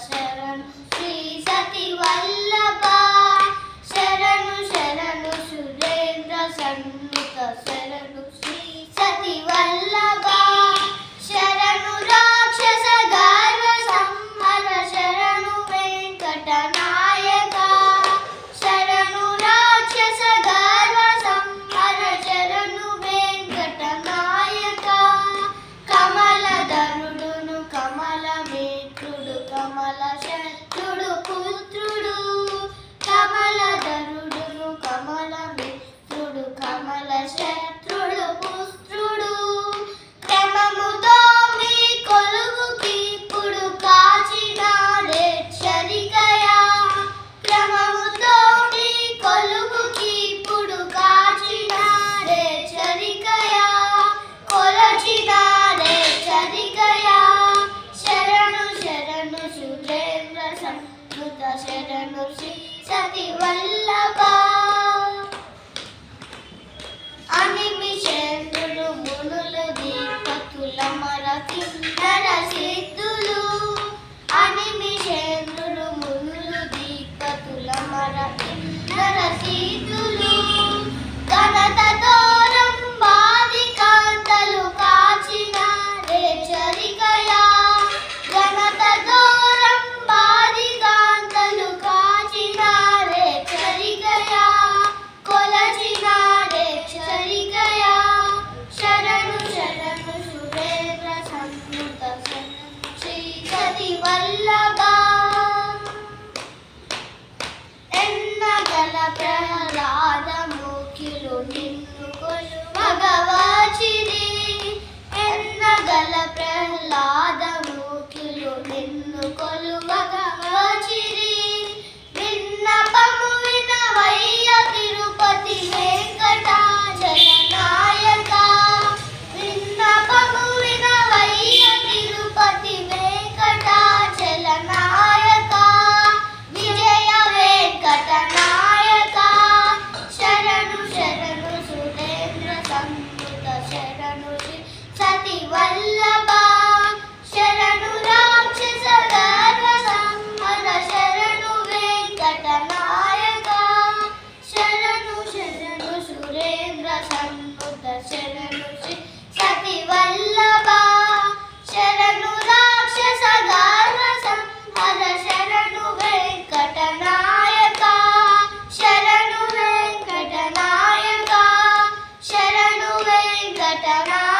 शरण I love you. శరణు శ్రీ సతి Vallabha. Anime చంద్రులు మునుల దీపతుల మరతి నర సిద్ధులు అనిమి చంద్రులు మునుల దీపతుల మరతి నర సిద్ధులు కనతతో బాది కాంతలు కాచిన రేచరికయా. Satana.